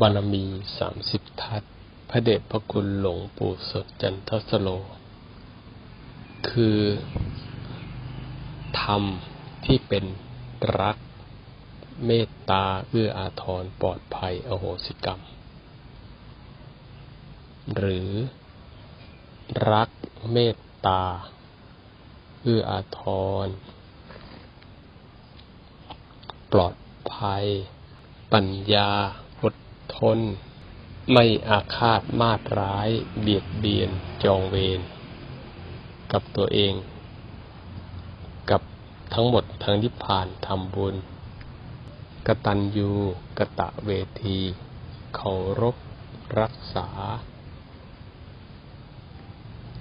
บารมีสามสิบทัศพระเดชพระคุณหลวงปู่สดจันทสโล คือธรรมที่เป็นรัก เมตตาเอื้ออาทรปลอดภัยอโหสิกรรม หรือรักเมตตาเอื้ออาทร ปลอดภัย ปัญญา อดทนไม่อาฆาตมาตร้าย เบียดเบียนจองเวรกับตัวเอง กับทั้งหมดทั้งนิพพานทำบุญกตัญญูกะตะเวทีเคารพรักษา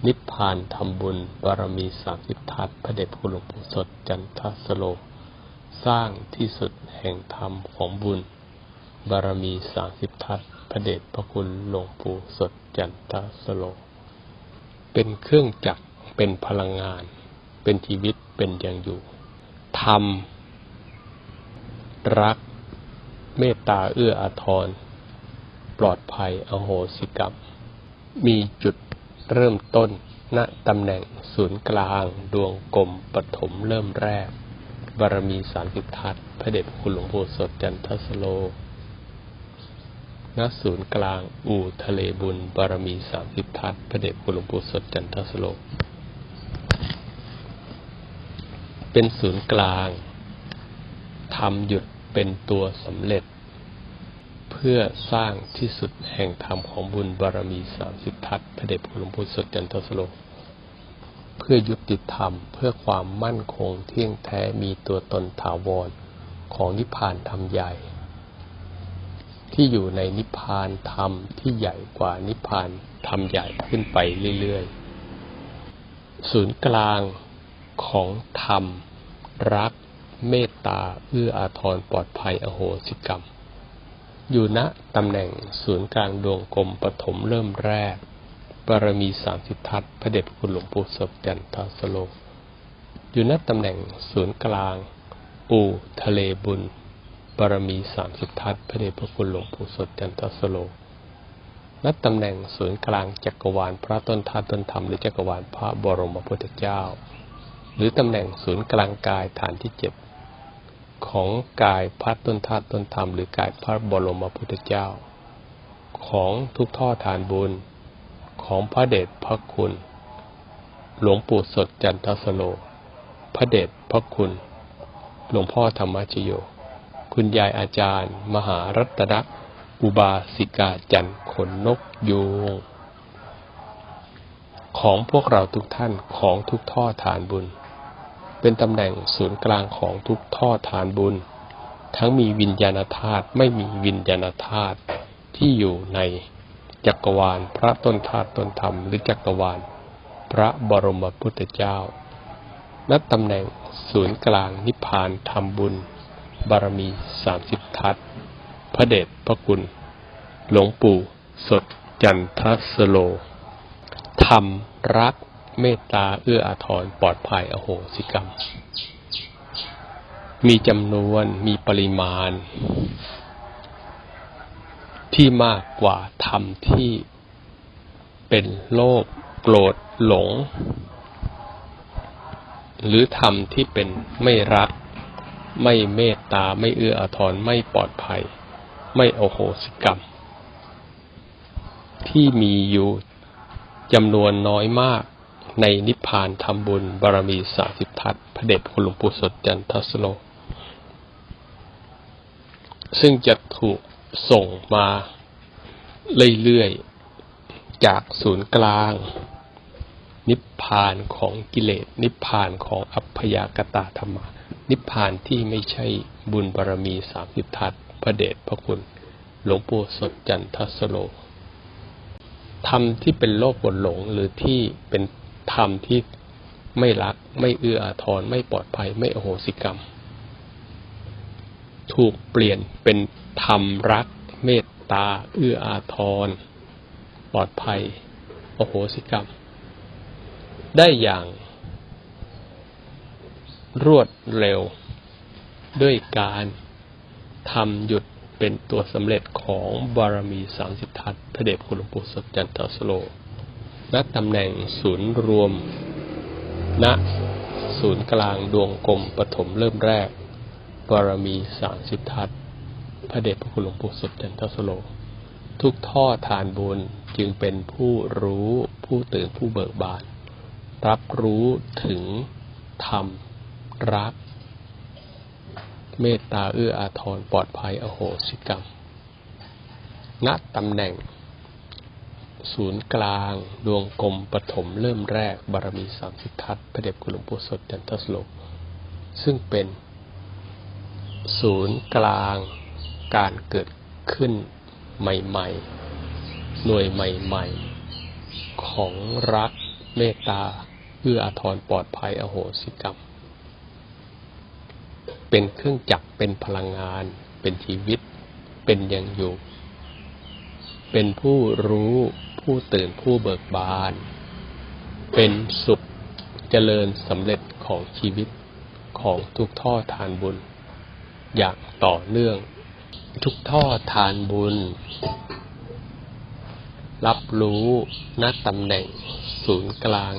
นิพพานทำบุญบารมีสามสิบทัศพระเดชพระคุณหลวงปู่สดจันทสโล สร้างที่สุดแห่งธรรมของบุญ บารมีสามสิบทัศพระเดชพระคุณหลวงปู่สดจันทสโล เป็นเครื่องจักรเป็นพลังงาน เป็นชีวิตเป็นอย่างอยู่ธรรมรัก เมตตาเอื้ออาทร ปลอดภัยอโหสิกรรม มีจุดเริ่มต้นณตำแหน่งศูนย์กลาง ดวงกลมปฐมเริ่มแรก บารมีสามสิบทัศน์พระเดชพะคุณหลวงปู่สดจันทสโล ณศูนย์กลาง อู่ทะเลบุญ บารมีสามสิบทัศพระเดชพระคุณหลวงปู่สดจันทสโลเป็นศูนย์กลางทำหยุดเป็นตัวสำเร็จ เพื่อสร้างที่สุดแห่งธรรมของบุญบารมีสามสิบทัศพระเดชพระคุณหลวงปู่สดจันทสโลเพื่อยุติธรรมเพื่อความมั่นคงเที่ยงแท้มีตัวตนถาวรของนิพพานธรรมใหญ่ ที่อยู่ในนิพพานธรรมที่ใหญ่กว่านิพพานธรรมใหญ่ขึ้นไปเรื่อยๆ ศูนย์กลางของธรรม รัก เมตตา เอื้ออาทรปลอดภัยอโหสิกรรม อยู่ณตำแหน่งศูนย์กลางดวงกลมปฐมเริ่มแรกบารมีสามสิบทัศพระเดชคุณหลวงปู่สดจันทสโลอยู่ณตำแหน่งศูนย์กลาง อู่ทะเลบุญ บารมีสามสิบทัศพระเดชพระคุณหลวงปู่สดจันทสโลณตำแหน่งศูนย์กลางจักรวาลพระต้นธาตุต้นธรรมหรือจักรวาลพระบรมพุทธเจ้า หรือตำแหน่งศูนย์กลางกายฐานที่เจ็ดของกายพระต้นธาตุต้นธรรมหรือกายพระบรมพุทธเจ้า ของทุกท่อทานบุญ ของพระเดชพระคุณ หลวงปู่สดจันทสโล พระเดชพระคุณ หลวงพ่อธรรมชโย คุณยายอาจารย์ มหารัตนอุบาสิกาจันทร์ขนนกยูงของพวกเราทุกท่านของทุกท่อทานบุญ เป็นตำแหน่งศูนย์กลางของทุกท่อทานบุญ ทั้งมีวิญญาณธาตุไม่มีวิญญาณธาตุที่อยู่ในจักรวาลพระต้นธาตุต้นธรรมหรือจักรวาล พระบรมพุทธเจ้าณตำแหน่งศูนย์กลางนิพพานธรรมบุญ บารมีสามสิบทัศพระเดชพระคุณ หลวงปู่สดจันทสโลธรรมรักเมตตาเอื้ออาทรปลอดภัยอโหสิกรรม มีจำนวนมีปริมาณ ที่มากกว่าธรรมที่เป็นโลภโกรธหลง หรือธรรมที่เป็นไม่รัก ไม่เมตตา ไม่เอื้ออาทรไม่ปลอดภัย ไม่โอโหสิกรรม ที่มีอยู่จำนวนน้อยมากในนิพพานทำบุญบารมีสาสิบทัศพระเดชคุณหลวงปู่สดจันทสโล ซึ่งจะถูกส่งมาเรื่อยๆ จากศูนย์กลาง นิพพานของกิเลส นิพพานของอัพยากตาธรรมะนิพพานที่ไม่ใช่บุญบารมีสามสิบทัศน์พระเดชพระคุณ หลวงปู่สดจันทสโลธรรมที่เป็นโลภบนหลงหรือที่เป็นธรรมที่ไม่รัก ไม่เอื้ออาทรไม่ปลอดภัยไม่อโหสิกรรม ถูกเปลี่ยนเป็นธรรมรัก เมตตา เอื้ออาทรปลอดภัย อโหสิกรรม ได้อย่าง รวดเร็ว ด้วยการทำหยุดเป็นตัวสำเร็จของบารมีสามสิบทัศน์พระเดชคุณหลวงปู่สดจันทสโลณตำแหน่งศูนย์รวม ณ ศูนย์กลางดวงกลมปฐมเริ่มแรก บารมีสามสิบทัศน์พระเดชพระคุณหลวงปู่สดจันทสโล ทุกท่อทานบุญจึงเป็นผู้รู้ผู้ตื่นผู้เบิกบาน รับรู้ถึงธรรม รัก เมตตาเอื้ออาทรปลอดภัยอโหสิกรรม ณตำแหน่ง ศูนย์กลาง ดวงกลมปฐมเริ่มแรก บารมีสามสิบทัศพระเดชคุณหลวงปู่สดจันทสโลก ซึ่งเป็น ศูนย์กลางการเกิดขึ้นใหม่ ๆ หน่วยใหม่ ๆ ของรักเมตตา เอื้ออาทรปลอดภัยอโหสิกรรม เป็นเครื่องจักรเป็นพลังงาน เป็นชีวิต เป็นยังอยู่ เป็นผู้รู้ผู้ตื่นผู้เบิกบาน เป็นสุขเจริญสำเร็จของชีวิตของทุกท่อทานบุญ อย่างต่อเนื่อง ทุกท่อทานบุญ รับรู้ณตำแหน่งศูนย์กลาง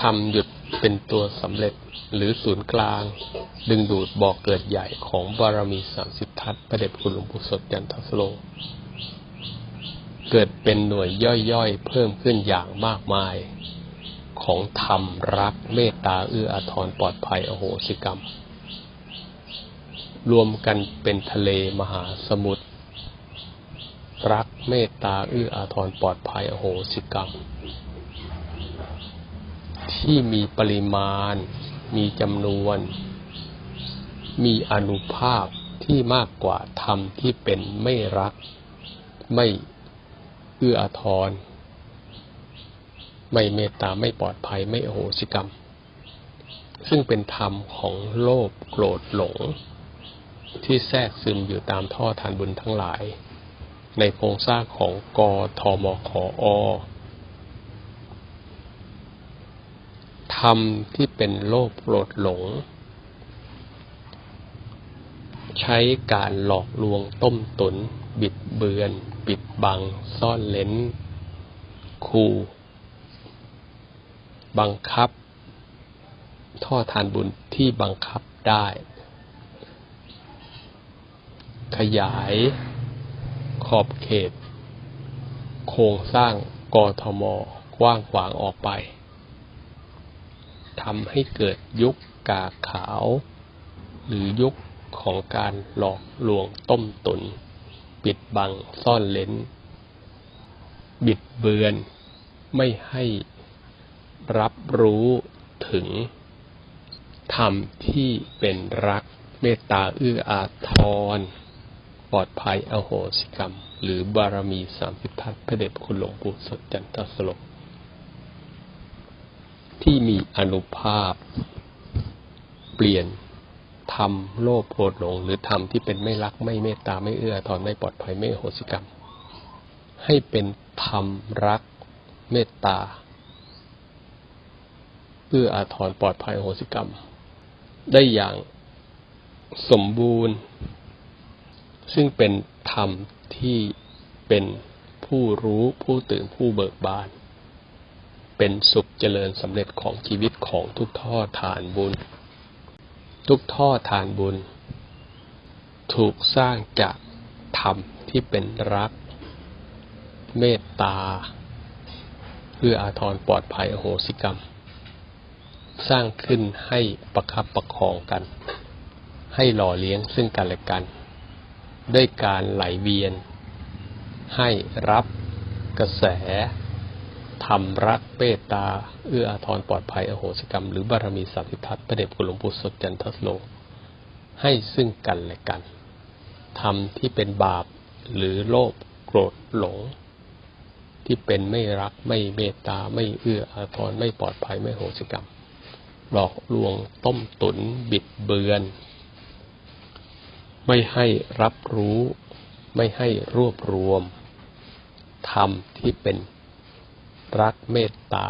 ทำหยุดเป็นตัวสำเร็จหรือศูนย์กลาง ดึงดูดบอกเกิดใหญ่ของบารมีสามสิบทัศประเดชคุณหลวงปู่สดยันทสโล เกิดเป็นหน่วยย่อยๆ เพิ่มขึ้นอย่างมากมาย ของธรรมรักเมตตาเอื้ออาทรปลอดภัย อโหสิกรรม รวมกันเป็นทะเลมหาสมุทรรักเมตตาเอื้ออาทรปลอดภัย อโหสิกรรม ที่มีปริมาณ มีจำนวน มีอนุภาพที่มากกว่าธรรมที่เป็นไม่รัก ไม่เอื้ออาทร ไม่เมตตาไม่ปลอดภัยไม่โอโหสิกรรม ซึ่งเป็นธรรมของโลภโกรธหลง ที่แทรกซึมอยู่ตามท่อทานบุญทั้งหลาย ในโครงสร้างของกอทมขออ ธ รมที่เป็นโลภโกรธหลง ใช้การหลอกลวงต้มตุน บิดเบือน ปิดบัง ซ่อนเล้นคูบังคับ ท่อทานบุญที่บังคับได้ ขยายขอบเขต โครงสร้างกทม กว้างขวางออกไป ทำให้เกิดยุคกาขาว หรือยุคของการหลอกลวงต้มตุน ปิดบังซ่อนเล้น บิดเบือนไม่ให้รับรู้ถึงธรรมที่เป็นรักเมตตาเอื้ออาทร ปลอดภัยอโหสิกรรม หรือบารมีสามสิบทัศน์พระเดชคุณหลวงปู่สดจันทสโล ที่มีอนุภาพ เปลี่ยนทำโลภโกรธหลง หรือทำที่เป็นไม่รักไม่เมตตาไม่เอื้ออาทรไม่ปลอดภัยไม่โหสิกรรม ให้เป็นธรรมรักเมตตาเอื้ออาทรปลอดภัยโหสิกรรม ได้อย่างสมบูรณ์ ซึ่งเป็นธรรมที่เป็นผู้รู้ผู้ตื่นผู้เบิกบาน เป็นสุขเจริญสำเร็จของชีวิตของทุกท่อทานบุญ ทุกท่อทานบุญ ถูกสร้างจากธรรมที่เป็นรัก เมตตา เพื่ออาทรปลอดภัยโหสิกรรม สร้างขึ้นให้ประคับประคองกัน ให้หล่อเลี้ยงซึ่งกันและกัน ด้วยการไหลเวียน ให้รับกระแส ธรรมรักเมตตา เอื้ออาทรปลอดภัย อโหสิกรรม หรือบารมีสัพพิทัศน์พระเดชคุณหลวงปู่สดจันทสโล ให้ซึ่งกันและกันธรรมที่เป็นบาปหรือโลภโกรธหลง ที่เป็นไม่รักไม่เมตตา ไม่เอื้ออาทรไม่ปลอดภัยไม่โหสิกรรม หลอกลวงต้มตุนบิดเบือน ไม่ให้รับรู้ ไม่ให้รวบรวมธรรมที่เป็น รักเมตตา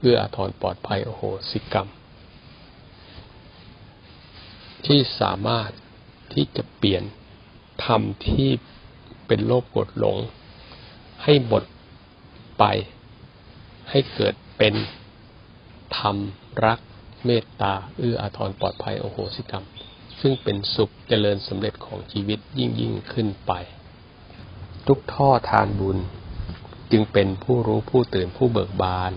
เอื้ออาทรปลอดภัยโอโหสิกรรม ที่สามารถที่จะเปลี่ยนธรรมที่เป็นโลภโกรธหลง ให้หมดไป ให้เกิดเป็นธรรมรักเมตตาเอื้ออาทรปลอดภัยโอโหสิกรรม ซึ่งเป็นสุขเจริญสำเร็จของชีวิตยิ่งยิ่งขึ้นไป ทุกท่อทานบุญ จึงเป็นผู้รู้ผู้ตื่นผู้เบิกบาน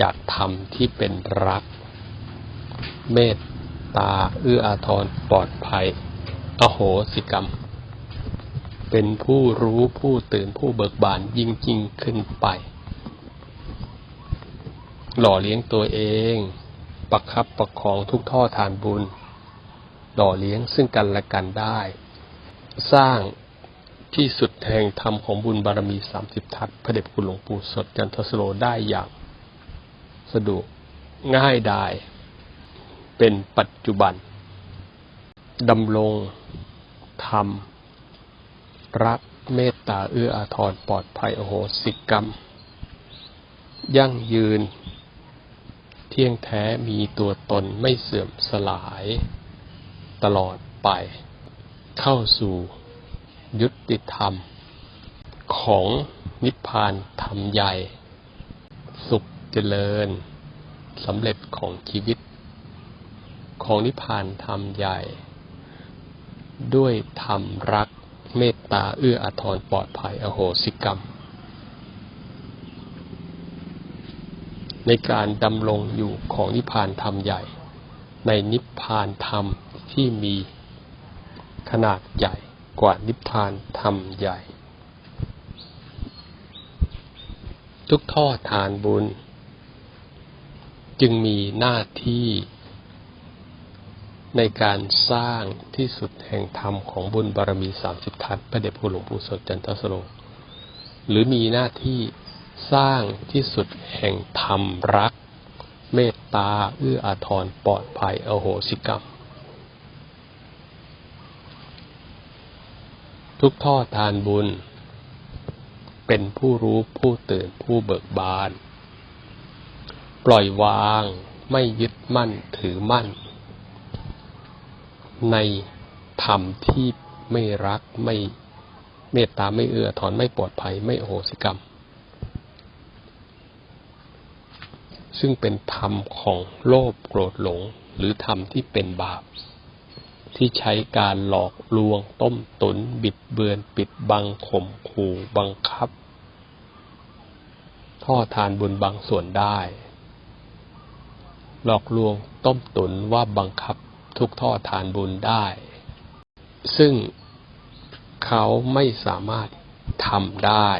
จากธรรมที่เป็นรัก เมตตา เอื้ออาทรปลอดภัย อโหสิกรรม เป็นผู้รู้ผู้ตื่นผู้เบิกบานยิ่งยิ่งขึ้นไป หล่อเลี้ยงตัวเอง ประคับประคองทุกท่อทานบุญ หล่อเลี้ยงซึ่งกันและกันได้ สร้าง ที่สุดแห่งธรรมของบุญบารมีสามสิบทัศพระเดชคุณหลวงปู่สดจันทสโลได้อย่างสะดวกง่ายดายเป็นปัจจุบันดำรงธรรม รักเมตตาเอื้ออาทรปลอดภัยโอโหสิกรรม ยั่งยืน เที่ยงแท้มีตัวตนไม่เสื่อมสลาย ตลอดไปเข้าสู่ ยุติธรรม ของนิพพานธรรมใหญ่ สุขเจริญสำเร็จของชีวิต ของนิพพานธรรมใหญ่ ด้วยธรรมรักเมตตาเอื้ออาทรปลอดภัยอโหสิกรรม ในการดำรงอยู่ของนิพพานธรรมใหญ่ ในนิพพานธรรมที่มีขนาดใหญ่ กว่านิพพานธรรมใหญ่ ทุกท่อทานบุญ จึงมีหน้าที่ ในการสร้างที่สุดแห่งธรรมของบุญบารมีสามสิบทัศพระเดชพระหลวงปู่สดจันทสโลหรือมีหน้าที่สร้างที่สุดแห่งธรรมรัก เมตตาเอื้ออาทรปลอดภัยอโหสิกรรม ทุกท่อทานบุญ เป็นผู้รู้ผู้ตื่นผู้เบิกบาน ปล่อยวางไม่ยึดมั่นถือมั่น ในธรรมที่ไม่รักไม่เมตตาไม่เอื้อถอนไม่ปลอดภัยไม่โอโหสิกรรม ซึ่งเป็นธรรมของโลภโกรธหลง หรือธรรมที่เป็นบาป ที่ใช้การหลอกลวง ต้มตุน บิดเบือน ปิดบังข่มขู่บังคับ ท่อทานบุญบางส่วนได้ หลอกลวงต้มตุนว่าบังคับทุกท่อทานบุญได้ ซึ่งเขาไม่สามารถทำได้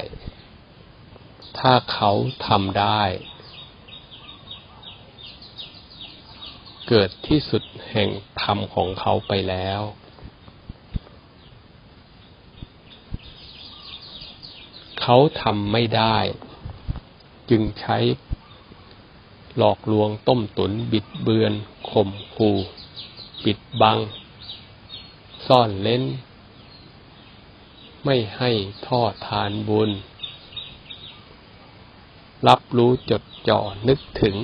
ถ้าเขาทำได้ เกิดที่สุดแห่งธรรมของเขาไปแล้ว เขาทำไม่ได้ จึงใช้หลอกลวงต้มตุนบิดเบือนข่มขู่ปิดบัง ซ่อนเล้น ไม่ให้ทอดทานบุญ รับรู้จดจ่อนึกถึง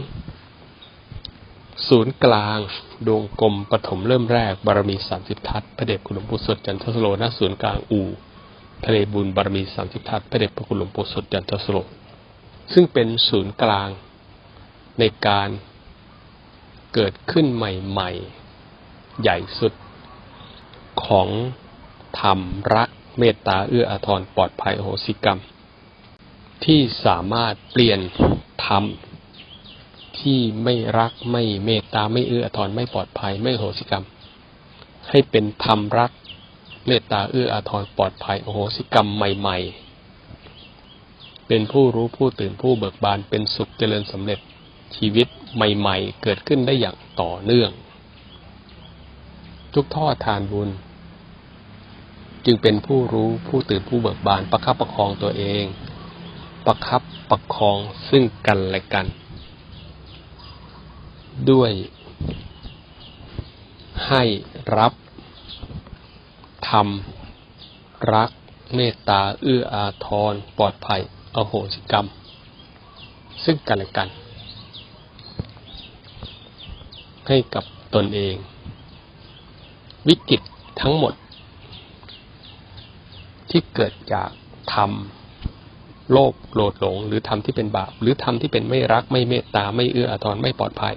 ศูนย์กลาง ดวงกลมปฐมเริ่มแรก บารมีสามสิบทัศพระเดชคุณหลวงปู่สดจันทสโลณศูนย์กลางอู่ทะเลบุญบารมีสามสิบทัศพระเดชพระคุณหลวงปู่สดจันทสโลซึ่งเป็นศูนย์กลางในการเกิดขึ้นใหม่ ๆ ใหญ่สุดของธรรมรักเมตตาเอื้ออาทรปลอดภัยโหสิกรรม ที่สามารถเปลี่ยนธรรม ที่ไม่รักไม่เมตตาไม่เอื้ออาทรไม่ปลอดภัย ไม่โหสิกรรม ให้เป็นธรรมรัก เมตตาเอื้ออาทรปลอดภัยโอโหสิกรรมใหม่ ๆ เป็นผู้รู้ผู้ตื่นผู้เบิกบานเป็นสุขเจริญสำเร็จชีวิตใหม่ ๆ เกิดขึ้นได้อย่างต่อเนื่อง ทุกท่อทานบุญ จึงเป็นผู้รู้ผู้ตื่นผู้เบิกบานประคับประคองตัวเอง ประคับประคองซึ่งกันและกัน ด้วย ให้รับทำรัก เมตตา เอื้ออาทร ปลอดภัยอโหสิกรรม ซึ่งกันและกัน ให้กับตนเอง วิกฤตทั้งหมด ที่เกิดจากธรรมโลภโกรธหลง หรือธรรมที่เป็นบาป หรือธรรมที่เป็นไม่รักไม่เมตตา ไม่เอื้ออาทร ไม่ปลอดภัย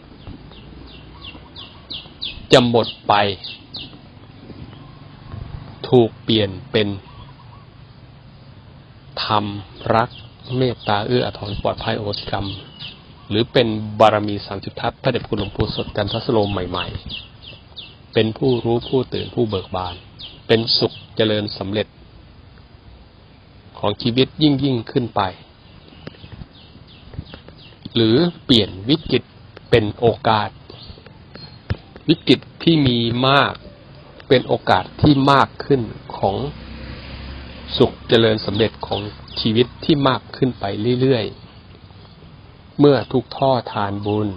จะหมดไป ถูกเปลี่ยนเป็น ธรรมรักเมตตาเอื้ออาทรปลอดภัยโอสิกรรม หรือเป็นบารมีสามสิบทัศพระเดชคุณหลวงปู่สดจันทสโลมใหม่ ๆ เป็นผู้รู้ผู้ตื่นผู้เบิกบาน เป็นสุขเจริญสำเร็จ ของชีวิตยิ่งยิ่งขึ้นไป หรือเปลี่ยนวิกฤตเป็นโอกาส วิกฤตที่มีมากเป็นโอกาสที่มากขึ้นของสุขเจริญสำเร็จของชีวิตที่มากขึ้นไปเรื่อยๆ เมื่อทุกท่อทานบุญ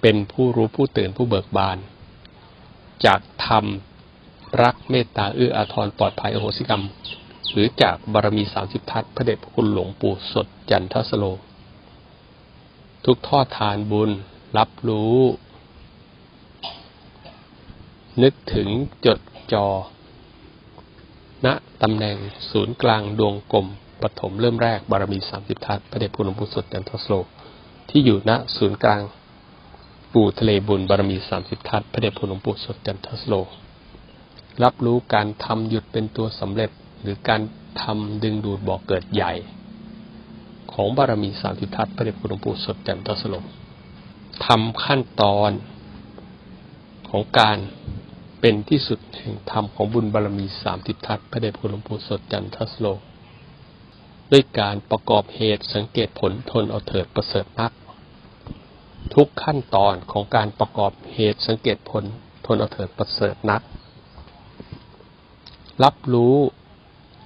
เป็นผู้รู้ผู้ตื่นผู้เบิกบาน จากธรรมรักเมตตาเอื้ออาทรปลอดภัยอโหสิกรรม หรือจากบารมีสามสิบทัศน์พระเดชพระคุณหลวงปู่สดจันทสโล ทุกท่อทานบุญ รับรู้ นึกถึงจดจอ ณตำแหน่งศูนย์กลางดวงกลมปฐมเริ่มแรกบารมีสามสิบทัศน์พระเดชพระคุณหลวงปู่สดจันทสโล ที่อยู่ณศูนย์กลางปู่ทะเลบุญบารมีสามสิบทัศพระเดชพระคุณหลวงปู่สดจันทสโล รับรู้การทำหยุดเป็นตัวสำเร็จหรือการทำดึงดูดบ่อกเกิดใหญ่ ของบารมีสามสิบทัศพระเดชพระคุณหลวงปู่สดจันทสโลทำขั้นตอนของการ เป็นที่สุดแห่งธรรมของบุญบารมีสามสิบทัศพระเดชพระคุณหลวงปู่สดจันทสโล ด้วยการประกอบเหตุสังเกตผลทนเอาเถิดประเสริฐนัก ทุกขั้นตอนของการประกอบเหตุสังเกตผลทนเอาเถิดประเสริฐนัก รับรู้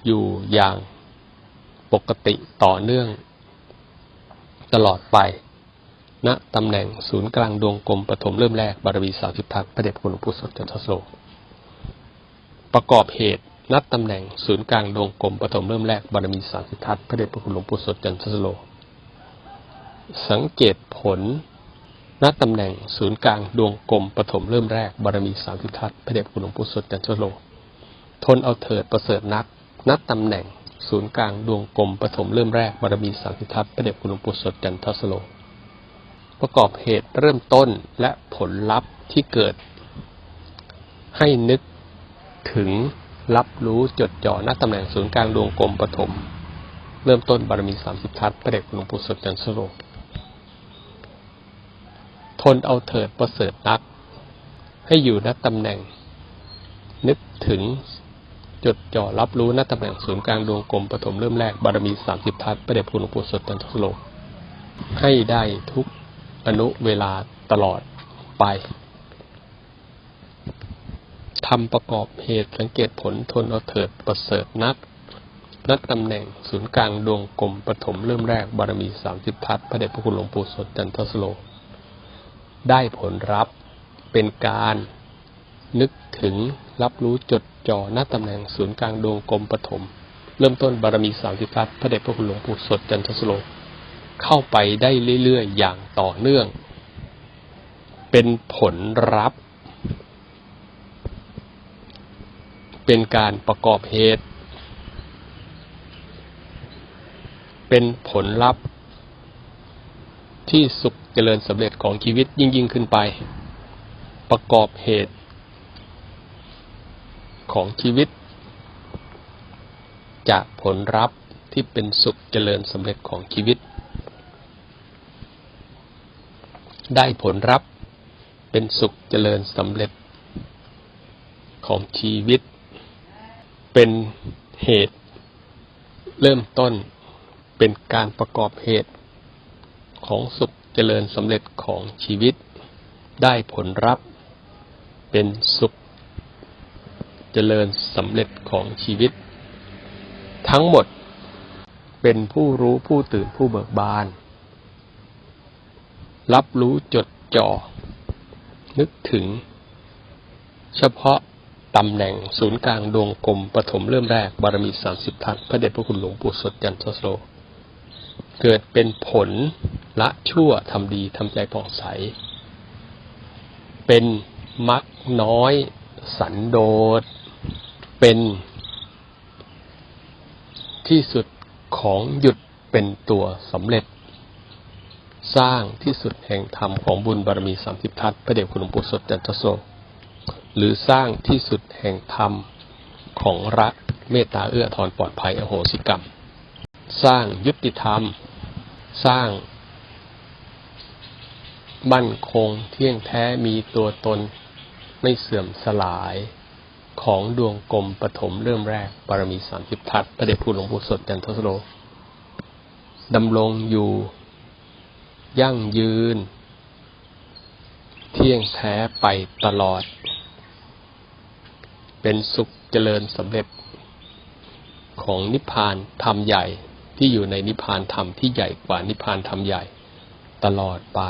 อยู่อย่างปกติต่อเนื่อง ตลอดไป ณตำแหน่งศูนย์กลางดวงกลมปฐมเริ่มแรกบารมีสามสิบทัศน์พระเดชพระคุณหลวงปู่สดจันทสโลประกอบเหตุณตำแหน่งศูนย์กลางดวงกลมปฐมเริ่มแรกบารมีสามสิบทัศน์พระเดชพระคุณหลวงปู่สดจันทสโลสังเกตผลณตำแหน่งศูนย์กลางดวงกลมปฐมเริ่มแรกบารมีสามสิบทัศน์พระเดชพระคุณหลวงปู่สดจันทสโล ทนเอาเถิดประเสริฐนักณตำแหน่งศูนย์กลางดวงกลมปฐมเริ่มแรกบารมีสามสิบทัศน์พระเดชพระคุณหลวงปู่สดจันทสโล ประกอบเหตุเริ่มต้นและผลลัพธ์ที่เกิด ให้นึกถึงรับรู้จดจ่อณตำแหน่งศูนย์กลางดวงกลมปฐมเริ่มต้นบารมีสามสิบทัศน์พระเดชคุณหลวงปู่สดจันทสโลทนเอาเถิดประเสริฐนัก ให้อยู่ณตำแหน่ง นึกถึงจดจ่อรับรู้ณตำแหน่งศูนย์กลางดวงกลมปฐมเริ่มแรกบารมีสามสิบทัศน์พระเดชคุณหลวงปู่สดจันทสโลให้ได้ทุก อนุเวลาตลอดไปทำประกอบเหตุสังเกตผลทนเอาเถิดประเสริฐนัก นัดตำแหน่งศูนย์กลางดวงกลมปฐมเริ่มแรกบารมีสามสิบทัศพระเดชพระคุณหลวงปู่สดจันทสโล ได้ผลรับเป็นการนึกถึงรับรู้จดจ่อหน้าตำแหน่งศูนย์กลางดวงกลมปฐมเริ่มต้นบารมีสามสิบทัศพระเดชพระคุณหลวงปู่สดจันทสโล เข้าไปได้เรื่อยๆ อย่างต่อเนื่อง เป็นผลรับ เป็นการประกอบเหตุ เป็นผลลัพธ์ ที่สุขเจริญสำเร็จของชีวิตยิ่งยิ่งขึ้นไป ประกอบเหตุ ของชีวิต จากผลลัพธ์ที่เป็นสุขเจริญสำเร็จของชีวิต ได้ผลรับเป็นสุขเจริญสำเร็จของชีวิต เป็นเหตุ เริ่มต้นเป็นการประกอบเหตุ ของสุขเจริญสำเร็จของชีวิต ได้ผลรับเป็นสุขเจริญสำเร็จของชีวิต ทั้งหมดเป็นผู้รู้ผู้ตื่นผู้เบิกบาน รับรู้จดจ่อ นึกถึง เฉพาะตำแหน่งศูนย์กลางดวงกลมปฐมเริ่มแรกบารมีสามสิบทัศน์พระเดชพระคุณหลวงปู่สดจันทสโลเกิดเป็นผลละชั่วทำดีทำใจผ่องใส เป็นมักน้อย สันโดษ เป็นที่สุดของหยุดเป็นตัวสำเร็จ สร้างที่สุดแห่งธรรมของบุญบารมีสามสิบทัศพระเดชคุณหลวงปู่สดจันทโสหรือสร้างที่สุดแห่งธรรมของรักเมตตาเอื้อทอนปลอดภัยอโหสิกรรม สร้างยุติธรรม สร้างมั่นคงเที่ยงแท้มีตัวตนไม่เสื่อมสลายของดวงกลมปฐมเริ่มแรกบารมีสามสิบทัศพระเดชคุณหลวงปู่สดจันทโสโลดำรงอยู่ ยั่งยืน เที่ยงแท้ไปตลอด เป็นสุขเจริญสำเร็จ ของนิพพานธรรมใหญ่ที่อยู่ในนิพพานธรรมที่ใหญ่กว่านิพพานธรรมใหญ่ตลอดไป